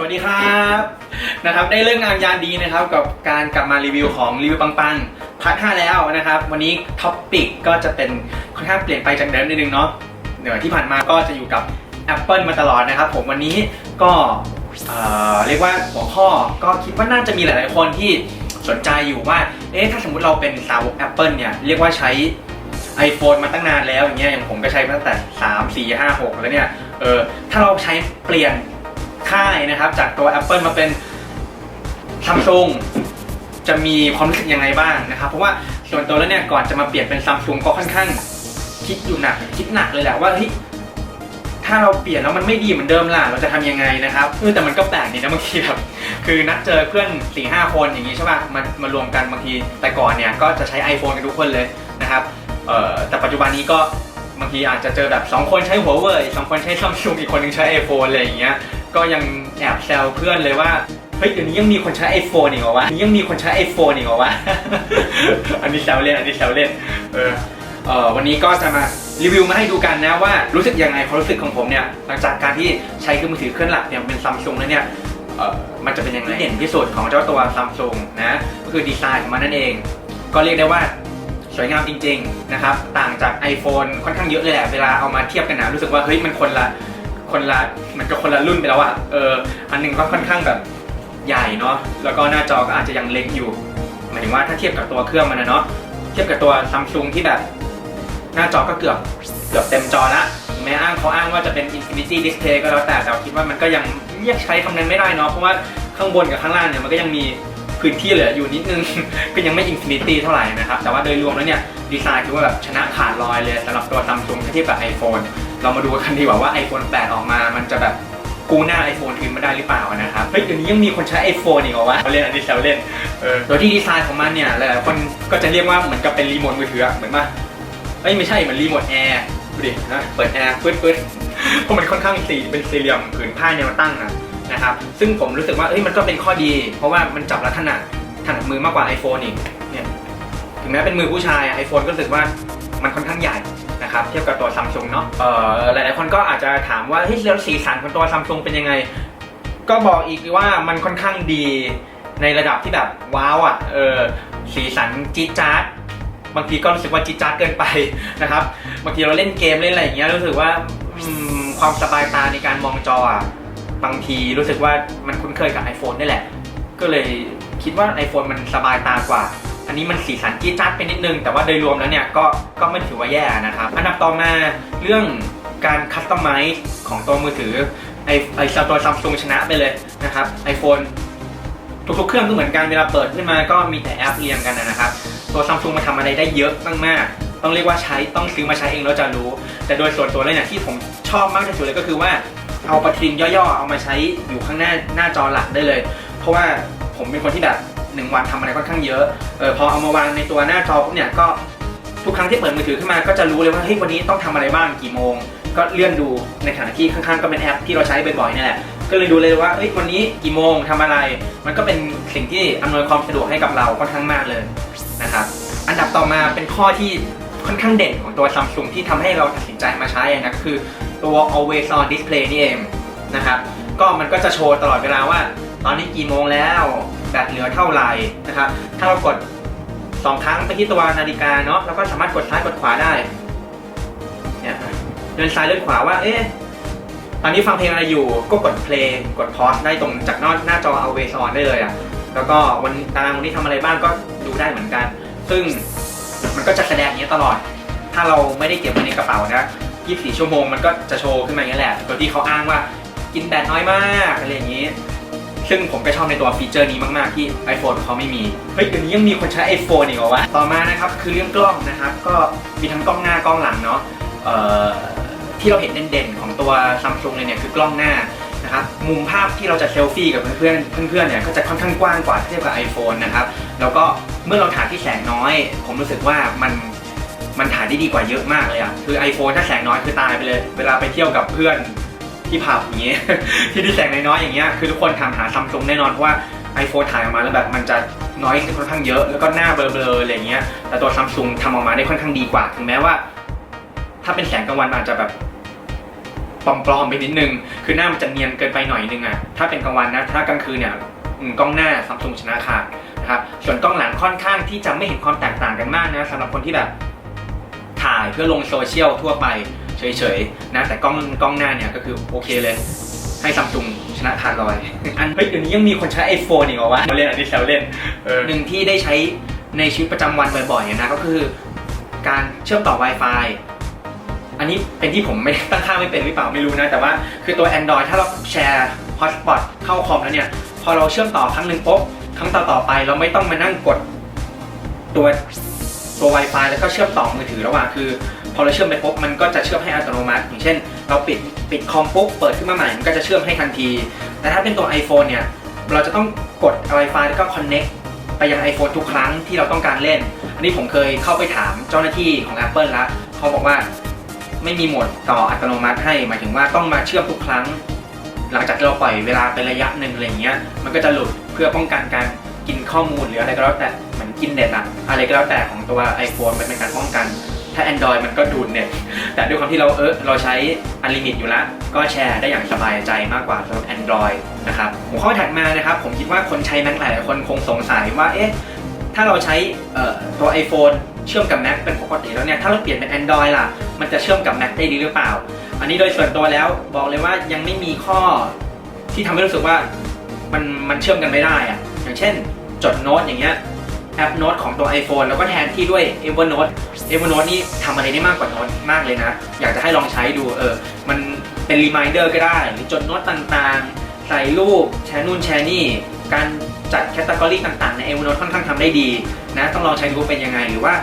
สวัสดีครับนะครับ ได้เรื่องงานยานดีนะครับ กับการกลับมารีวิวของรีวิวปังๆพาร์ท5แล้วนะครับ วันนี้ท็อปปิกก็จะเป็นค่อนข้างเปลี่ยนไปจากเดิมนิดนึงเนาะเดี๋ยวที่ผ่านมาก็จะอยู่กับ Apple มาตลอดนะครับ ผมวันนี้ก็เอ่อเรียกว่าหัวข้อก็คิดว่าน่าจะมีหลาย ๆ คนที่สนใจอยู่ว่าเอ๊ะถ้าสมมติเราเป็นสาวก Apple เนี่ยเรียกว่าใช้ iPhone มาตั้งนานแล้วอย่างเงี้ยอย่างผมก็ใช้มาตั้งแต่ 3 4 5 6 แล้วเนี่ยเออถ้าเราใช้เปลี่ยน ค่ายนะครับจากตัว Apple มาเป็น Samsung จะมีความรู้สึกยังไงบ้างนะครับเพราะว่าส่วนตัวแล้วเนี่ยก่อนจะมาเปลี่ยนเป็น Samsung ก็ค่อนข้างคิดอยู่หนักคิดหนักเลยแหละว่าเฮ้ยถ้าเราเปลี่ยนแล้วมันไม่ดีเหมือนเดิมล่ะเราจะทำยังไงนะครับเออแต่มันก็แปลกดีนะบางทีแบบคือนัดเจอเพื่อน4ี่ห้าคนอย่างนี้ใช่ป่ะมามารวมกันบางทีแต่ก่อนเนี่ยก็จะใช้ iPhone กันทุกคนเลยนะครับเอ่อแต่ปัจจุบันนี้ก็บางทีอาจจะเจอแบบ 2 คนใช้หัวเว่ยสองคนใช้ซัมซุงอีกคนหนึงใช้ iPhone อะไรอย่างเงี้ย ก็ยังแอบแซวเพื่อนเลยว่าเฮ้ยเดี๋ยวนี้ยังมีคนใช้ iPhone อีกเหรอวะนี่ยังมีคนใช้ iPhone อีกเหรอวะ อันนี้แซวเล่นอันนี้แซวเล่นเออเออวันนี้ก็จะมารีวิวมาให้ดูกันนะว่ารู้สึกยังไงความรู้สึกของผมเนี่ยหลังจากการที่ใช้เครื่องมือถือเครื่องหลักเนี่ยเป็นซัมซุงแล้วเนี่ยเออมันจะเป็นยังไงเด่นที่สุดของเจ้าตัวซัมซุงนะก็คือดีไซน์ของมันนั่นเอง ก็เรียกได้ว่าสวยงามจริง ๆ นะครับ ต่างจาก iPhone ค่อนข้างเยอะเลยแหละ เวลาเอามาเทียบกันนะรู้สึกว่าเฮ้ยมันคนละ คนละมันก็คนละรุ่นไปแล้วอะเอออันหนึงก็ค่อนข้างแบบใหญ่เนาะแล้วก็หน้าจอก็อาจจะยังเล็กอยู่หมายถึงว่าถ้าเทียบกับตัวเครื่องมันนะเนาะเทียบกับตัวซัมซุงที่แบบ หน้าจอก็เกือบเกือบเต็มจอละแม้อ้างเขาอ้างว่าจะเป็น Infinity Display ก็แล้วแต่แต่คิดว่ามันก็ยังเรียกใช้คำนั้นไม่ได้เนาะเพราะว่าข้างบนกับข้างล่างเนี่ยมันก็ยังมีพื้นที่เหลืออยู่นิดนึง ก็ยังไม่ Infinity เท่าไหร่นะครับ แต่ว่าโดยรวมแล้วเนี่ย ดีไซน์ถือว่าแบบชนะขาดลอยเลยสำหรับตัวซัมซุงเทียบกับ iPhone เรามาดูกันดีกว่าว่า iPhone 8 ออกมา มันจะแบบกู้หน้า iPhone คืนมาได้หรือเปล่านะครับ เฮ้ยเดี๋ยวนี้ยังมีคนใช้ iPhone อีกเหรอวะเขาเล่นอันนี้แซวเล่น เออ โดยที่ดีไซน์ของมันเนี่ยหลายๆคนก็จะเรียกว่าเหมือนกับเป็นรีโมทมือถือเหมือนมาเอ้ยไม่ใช่เหมือนรีโมทแอร์ดูดินะ เปิดแอร์ปื๊ดปื๊ดเพราะมันค่อนข้างสีเป็นสี่เหลี่ยมผืนผ้าแนวตั้งอะนะครับ ซึ่งผมรู้สึกว่าเอ้ยมันก็เป็นข้อดี เพราะว่ามันจับลักษณะถนัดมือมากกว่า iPhone อีก เนี่ย ถึงแม้เป็นมือผู้ชายไอโฟนก็รู้สึกว่ามันค่อนข้างใหญ่ นะครับเทียบกับตัวซัมซุงเนาะเอ่อหลายๆคนก็อาจจะถามว่าเฮ้ยแล้วสีสันของตัวซัมซุงเป็นยังไง ก็บอกอีกว่ามันค่อนข้างดีในระดับที่แบบว้าวอะเออสีสันจี๊ดจ๊าดบางทีก็รู้สึกว่าจี๊ดจ๊าดเกินไปนะครับบางทีเราเล่นเกมเล่นอะไรอย่างเงี้ยรู้สึกว่าความสบายตาในการมองจออะบางทีรู้สึกว่ามันคุ้นเคยกับ iPhone นี่แหละ ก็เลยคิดว่า iPhone มันสบายตากว่า อันนี้มันสีสันจี๊ดจ๊าดไปนิดนึง แต่ว่าโดยรวมแล้วเนี่ยก็ก็ไม่ถือว่าแย่นะครับ อันดับต่อมาเรื่องการคัสตอมไมซ์ของตัวมือถือไอไอตัวซัมซุงชนะไปเลยนะครับ iPhone ทุกๆเครื่องก็เหมือนกันเวลาเปิดขึ้นมาก็มีแต่แอปเรียงกันนะครับ ตัวซัมซุงมาทำอะไรได้เยอะมากๆต้องเรียกว่าใช้ต้องซื้อมาใช้เองแล้วจะรู้ แต่โดยส่วนตัวแล้วเนี่ยที่ผมชอบมากที่สุดเลยก็คือว่าเอาปรินย่อๆ เอามาใช้อยู่ข้างหน้าหน้าจอหลักได้เลย เพราะว่าผมเป็นคนที่แบบ หนึ่งวันทำอะไรค่อนข้างเยอะเออพอเอามาวางในตัวหน้าจอปุ๊บเนี่ยก็ทุกครั้งที่เปิดมือถือขึ้นมาก็จะรู้เลยว่าเฮ้ยวันนี้ต้องทำอะไรบ้างกี่โมง ก็เลื่อนดูในขณะที่ข้างๆก็เป็นแอปที่เราใช้บ่อยๆนี่แหละก็เลยดูเลยว่าเฮ้ยวันนี้กี่โมงทำอะไร มันก็เป็นสิ่งที่อำนวยความสะดวกให้กับเราค่อนข้างมากเลยนะครับอันดับต่อมาเป็นข้อที่ค่อนข้างเด่นของตัว Samsung ที่ทำให้เราตัดสินใจมาใช้นะคือตัว always on display นี่เองนะครับก็มันก็จะโชว์ตลอดเวลาว่า ตอนนี้กี่โมงแล้ว แบตเหลือเท่าไหร่นะครับ ถ้าเรากดสองครั้งไปที่ตัวนาฬิกาเนาะแล้วก็สามารถกดซ้ายกดขวาได้เนี่ยเดินซ้ายเดินขวาว่า เอ๊ะตอนนี้ฟังเพลงอะไรอยู่ก็กดเพลงกดพอสได้ตรงจากน้าหน้าจอ always on ได้เลยอะ่ะแล้วก็วันตารางวันนี้ทำอะไรบ้างก็ดูได้เหมือนกัน ซึ่งมันก็จะแสดงอย่างนี้ตลอด ถ้าเราไม่ได้เก็บไว้ในกระเป๋านะ 24 ชั่วโมงมันก็จะโชว์ขึ้นมาอย่างนี้แหละโดยที่เขาอ้างว่ากินแบตน้อยมากอะไรอย่างนี้ ซึ่งผมก็ชอบในตัวฟีเจอร์นี้มาก ๆ ที่ iPhone เขาไม่มี เฮ้ยเดี๋ยวนี้ยังมีคนใช้ iPhone อีกเหรอวะ ต่อมานะครับคือเรื่องกล้องนะครับ ก็มีทั้งกล้องหน้ากล้องหลังเนาะที่เราเห็นเด่นๆของตัว Samsung เลยเนี่ยคือกล้องหน้านะครับมุมภาพที่เราจะเซลฟี่กับเพื่อนๆเพื่อนๆเนี่ยก็จะค่อนข้างกว้างกว่าเทียบกับ iPhone นะครับแล้วก็เมื่อเราถ่ายที่แสงน้อย ผมรู้สึกว่ามันมันถ่ายได้ดีกว่าเยอะมากเลยอะคือ iPhone ถ้าแสงน้อยคือตายไปเลย เวลาไปเที่ยวกับเพื่อน ที่ผับอย่างเงี้ย ที่ที่แสงน้อยๆอย่างเงี้ยคือทุกคนถามหาซัมซุงแน่นอนเพราะว่า iPhone ถ่ายออกมาแล้วแบบมันจะน้อยค่อนข้างเยอะแล้วก็หน้าเบลอๆอะไรเงี้ยแต่ตัวซัมซุงทำออกมาได้ค่อนข้างดีกว่า ถึงแม้ว่า ถ้าเป็นแสงกลางวันอาจจะแบบปลอมๆไปนิดนึง คือหน้ามันจะเนียนเกินไปหน่อยนึงอะถ้าเป็นกลางวันนะ ถ้ากลางคืนเนี่ยกล้องหน้าซัมซุงชนะขาดนะครับส่วนกล้องหลังค่อนข้างที่จะไม่เห็นความแตกต่างกันมากนะสำหรับคนที่แบบถ่ายเพื่อลงโซเชียลทั่วไป เฉยๆนะแต่กล้องกล้องหน้าเนี่ยก็คือโอเคเลย ให้ซัมซุงชนะขาดลอย อันเฮ้ยเดี๋ยวนี้ยังมีคนใช้ iPhone อีกเหรอวะมาเล่นอันนี้แซวเล่นหนึ่งที่ได้ใช้ในชีวิตประจำวันบ่อยๆนะก็คือ การเชื่อมต่อ Wi-Fi อันนี้เป็นที่ผมไม่ได้ตั้งค่าไม่เป็นหรือเปล่าไม่รู้นะ แต่ว่าคือตัว Android ถ้าเราแชร์ Hotspot เข้าคอมแล้วเนี่ย พอเราเชื่อมต่อครั้งหนึ่งปุ๊บครั้งต่อๆไปเราไม่ต้องมานั่งกดตัวตัว Wi-Fi แล้วก็เชื่อมต่อมือถือระหว่างคือ พอเราเชื่อมไปปุ๊บมันก็จะเชื่อมให้อัตโนมัติ อย่างเช่น เราปิดปิดคอมปุ๊บเปิดขึ้นมาใหม่มันก็จะเชื่อมให้ทันที แต่ถ้าเป็นตัว iPhone เนี่ยเราจะต้องกด Wi-Fi แล้วก็ Connect ไปยัง iPhone ทุกครั้งที่เราต้องการเล่น อันนี้ผมเคยเข้าไปถามเจ้าหน้าที่ของ Apple แล้วเขาบอกว่าไม่มีโหมดต่ออัตโนมัติให้ หมายถึงว่าต้องมาเชื่อมทุกครั้ง หลังจากที่เราปล่อยเวลาไประยะหนึ่งอะไรเงี้ย มันก็จะหลุดเพื่อป้องกันการกินข้อมูลหรืออะไรก็แล้วแต่เหมือนกินเน็ตอะอะไรก็แล้วแต่ของตัว iPhone มันเป็นการป้องกัน ถ้า Android มันก็ดูดเน็ตแต่ด้วยความที่เราเออเราใช้อันลิมิตอยู่แล้ว ก็แชร์ได้อย่างสบายใจมากกว่าสำหรับ Android นะครับหัวข้อถัดมานะครับ ผมคิดว่าคนใช้ Mac หลายคนคงสงสัยว่าเอ๊ะถ้าเราใช้เอ่อตัว iPhone เชื่อมกับ Mac เป็นปกติแล้วเนี่ยถ้าเราเปลี่ยนเป็น Android ล่ะ มันจะเชื่อมกับ Mac ได้ดีหรือเปล่า อันนี้โดยส่วนตัวแล้วบอกเลยว่ายังไม่มีข้อที่ทำให้รู้สึกว่ามันมันเชื่อมกันไม่ได้อะอย่างเช่น จดโน้ตอย่างเงี้ย แอปโน้ตของตัว iPhone แล้วก็แทนที่ด้วย Evernote Evernote นี่ทำอะไรได้มากกว่าโน้ตมากเลยนะ อยากจะให้ลองใช้ดูเออมันเป็น reminder ก็ได้ หรือจดโน้ตต่างๆ ใส่รูปแชร์นู่นแชร์นี่ การจัดแคตตากรีต่างๆ ใน Evernote ค่อนข้างทำได้ดีนะ ต้องลองใช้ดูเป็นยังไงหรือว่า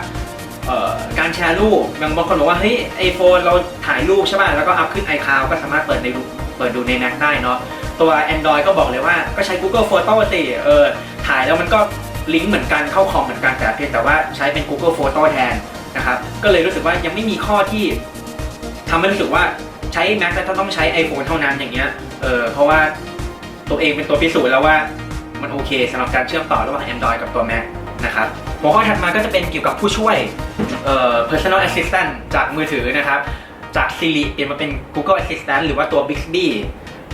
การแชร์รูปบางบางคนบอกว่าเฮ้ย iPhone เราถ่ายรูปใช่ป่ะแล้วก็อัพขึ้น iCloud ก็สามารถเปิดในเปิดดูใน Mac ได้เนาะตัว Android ก็บอกเลยว่าก็ใช้ Google Photo สิเออถ่ายแล้วมันก็ ลิงก์เหมือนกันเข้าคอมเหมือนกันแต่เพียงแต่ว่าใช้เป็น Google Photo แทนนะครับก็เลยรู้สึกว่ายังไม่มีข้อที่ทำให้รู้สึกว่าใช้ Mac แล้วต้องใช้ iPhone เท่านั้นอย่างเงี้ยเออเพราะว่าตัวเองเป็นตัวพิสูจน์แล้วว่ามันโอเคสำหรับการเชื่อมต่อระหว่าง Android กับตัว Mac นะครับหัวข้อถัดมาก็จะเป็นเกี่ยวกับผู้ช่วยเอ่อ personal assistant จากมือถือนะครับ จาก Siri เปลี่ยนมาเป็น Google Assistant หรือว่าตัว Bixby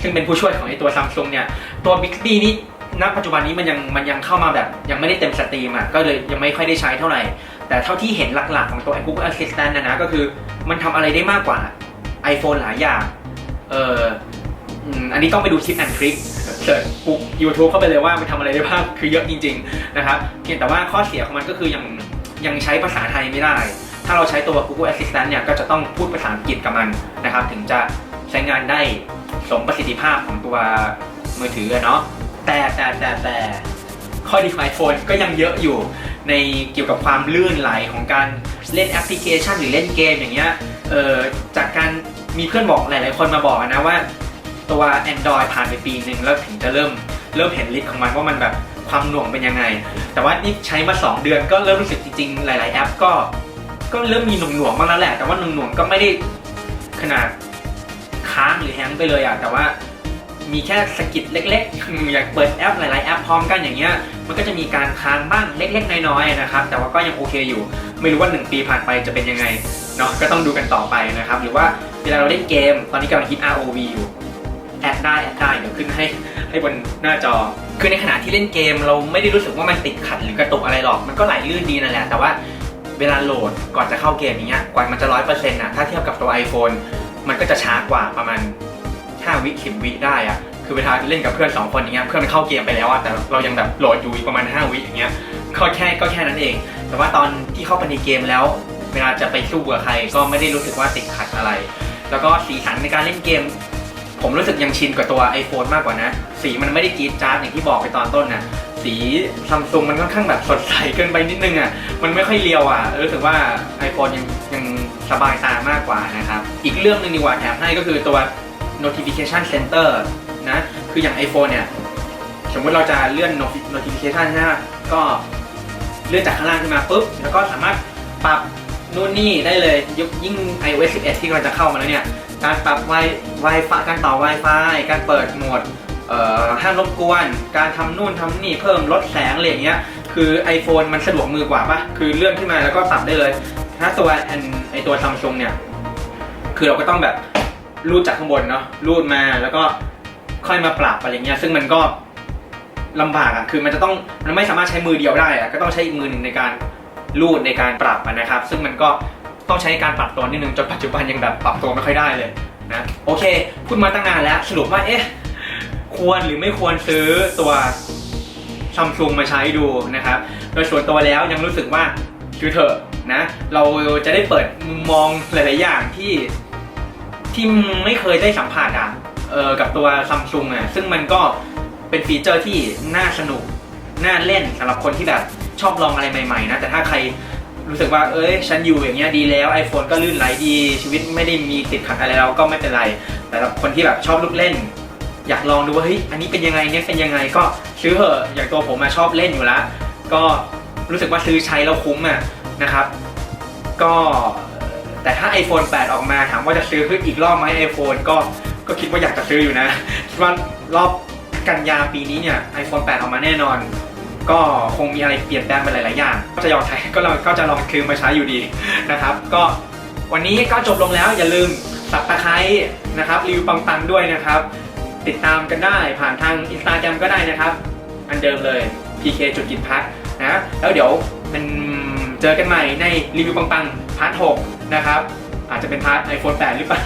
ซึ่งเป็นผู้ช่วยของไอตัว Samsung เนี่ย ตัว Bixby นี่ ณปัจจุบันนี้มันยังมันยังเข้ามาแบบยังไม่ได้เต็มสตรีมอะก็เลยยังไม่ค่อยได้ใช้เท่าไหร่ แต่เท่าที่เห็นหลักๆ ของตัว Google Assistant นะนะก็คือมันทำอะไรได้มากกว่า iPhone หลายอย่างเอออันนี้ต้องไปดูคลิปแอนทริคเสิร์ชปุ๊บ YouTube เข้าไปเลยว่ามันทำอะไรได้บ้างคือเยอะจริง ๆ นะครับเพียงแต่ว่าข้อเสียของมันก็คือยังยังใช้ภาษาไทยไม่ได้ ถ้าเราใช้ตัว Google Assistant เนี่ยก็จะต้องพูดภาษาอังกฤษกับมันนะครับ ถึงจะใช้งานได้สมประสิทธิภาพของตัวมือถือเนาะ แต่แต่แต่แต่ข้อดีของ iPhone ก็ยังเยอะอยู่ในเกี่ยวกับความลื่นไหลของการเล่นแอปพลิเคชันหรือเล่นเกมอย่างเงี้ยเออจากการมีเพื่อนบอกหลายๆคนมาบอกนะว่า ตัว Android ผ่านไปปีหนึ่งแล้วถึงจะเริ่มเริ่มเห็นฤทธิ์ของมันว่ามันแบบความหน่วงเป็นยังไง แต่ว่านี่ใช้มา 2 เดือนก็เริ่มรู้สึกจริงๆ หลาย ๆ แอปก็ ก็เริ่มมีหน่วงๆบ้างแล้วแหละ แต่ว่าหน่วงๆก็ไม่ได้ขนาดค้างหรือแฮงไปเลยอะแต่ว่า มีแค่สกิดเล็กๆ อยากเปิดแอปหลายๆแอปพร้อมกันอย่างเงี้ย มันก็จะมีการค้างบ้างเล็กๆ น้อยๆนะครับ แต่ว่าก็ยังโอเคอยู่ ไม่รู้ว่า 1 ปีผ่านไปจะเป็นยังไงเนาะ ก็ต้องดูกันต่อไปนะครับ หรือว่าเวลาเราเล่นเกม ตอนนี้กำลังฮิต ROV อยู่ แอดได้แอดได้เดี๋ยวขึ้นให้ให้บนหน้าจอ คือในขณะที่เล่นเกม เราไม่ได้รู้สึกว่ามันติดขัดหรือกระตุกอะไรหรอก มันก็ไหลลื่นดีนั่นแหละ แต่ว่าเวลาโหลดก่อนจะเข้าเกมอย่างเงี้ย กว่ามันจะร้อยเปอร์เซ็นต์อะถ้าเทียบกับตัว iPhone มันก็จะช้ากว่าประมาณ 5 วิ10 วิได้อะคือเวลาเล่นกับเพื่อน 2 คนอย่างเงี้ยเพื่อนมันเข้าเกมไปแล้วอะแต่เรายังแบบโหลดอยู่ประมาณ 5 วิอย่างเงี้ยก็แค่ก็แค่นั้นเอง แต่ว่าตอนที่เข้าไปในเกมแล้ว เวลาจะไปสู้กับใครก็ไม่ได้รู้สึกว่าติดขัดอะไร แล้วก็สีสันในการเล่นเกม ผมรู้สึกยังชินกับตัว iPhone มากกว่านะ สีมันไม่ได้จี๊ดจ๊าดอย่างที่บอกไปตอนต้นนะสีซัมซุงมันค่อนข้างแบบสดใสเกินไปนิดนึงอะ มันไม่ค่อยเรียวอะ รู้สึกว่า iPhone ยังยังสบายตามากกว่านะครับ อีกเรื่องหนึงดีกว่าแถมให้ก็คือตัว notification center นะ คืออย่าง iPhone เนี่ย สมมติเราจะเลื่อน Notification ใช่ไหมก็เลื่อนจากข้างล่างขึ้นมาปุ๊บ แล้วก็สามารถปรับนู่นนี่ได้เลยยุยิ่ง iOS 11 ที่กำลังจะเข้ามาแล้วเนี่ย การปรับ Wi Wi-Fi การต่อ Wi-Fi การเปิดโหมดห้ามรบกวน การทำนู่นทำนี่เพิ่มลดแสงอะไรอย่างเงี้ย คือ iPhone มันสะดวกมือกว่าปะคือเลื่อนขึ้นมาแล้วก็ปรับได้เลย ถ้าตัวไอตัวซัมซุงเนี่ย คือเราก็ต้องแบบ รูดจากข้างบนเนาะรูดมาแล้วก็ค่อยมาปรับอะไรเงี้ยซึ่งมันก็ลำบากอะคือมันจะต้องมันไม่สามารถใช้มือเดียวได้อะก็ต้องใช้อีกมือหนึ่งในการรูดในการปรับะนะครับ ซึ่งมันก็ต้องใช้การปรับตัวนิดนึงจนปัจจุบันยังแบบปรับตัวไม่ค่อยได้เลยนะโอเค พูดมาตั้งนานแล้วสรุปว่าเอ๊ะควรหรือไม่ควรซื้อตัวซัมซุงมาใช้ดูนะครับ โดยส่วนตัวแล้วยังรู้สึกว่าซื้อเถอะนะ เราจะได้เปิดมุมมองหลาย ๆ อย่างที่ ที่ไม่เคยได้สัมผัสอะเออกับตัวซัมซุงอะซึ่งมันก็เป็นฟีเจอร์ที่น่าสนุก น่าเล่นสำหรับคนที่แบบชอบลองอะไรใหม่ๆนะ แต่ถ้าใครรู้สึกว่าเอ้ยฉันอยู่อย่างเงี้ยดีแล้ว iPhone ก็ลื่นไหลดี ชีวิตไม่ได้มีติดขัดอะไรแล้วก็ไม่เป็นไร แต่สำหรับคนที่แบบชอบลูกเล่น อยากลองดูว่าเฮ้ยอันนี้เป็นยังไงเนี่ยเป็นยังไงก็ซื้อเถอะอย่างตัวผมมาชอบเล่นอยู่แล้วก็รู้สึกว่าซื้อใช้แล้วคุ้มอะนะครับ ก็ แต่ถ้า iPhone 8 ออกมาถามว่าจะซื้อขึ้นอีกรอบไหม iPhone ก็ก็คิดว่าอยากจะซื้ออยู่นะ คิดว่ารอบกันยาปีนี้เนี่ย iPhone 8 ออกมาแน่นอน ก็คงมีอะไรเปลี่ยนแปลงไปหลาย ๆ อย่าง ก็จะยอมใช้ก็เราก็จะลองคืนมาใช้อยู่ดีนะครับ ก็วันนี้ก็จบลงแล้วอย่าลืมสับตะไคร้นะครับรีวิวปัง ๆ ด้วยนะครับ ติดตามกันได้ผ่านทาง Instagram ก็ได้นะครับ อันเดิมเลย pk จุดกินพัทนะแล้วเดี๋ยวมันเจอกันใหม่ในรีวิวปัง ๆ พาร์ท 6 นะครับ อาจจะเป็นพาร์ท iPhone 8 หรือเปล่า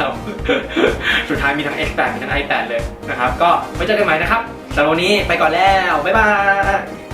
สุดท้ายมีทั้ง X 8 มีทั้ง i8 เลยนะครับ ก็ไว้เจอกันใหม่นะครับสำหรับวันนี้ไปก่อนแล้ว บ๊ายบาย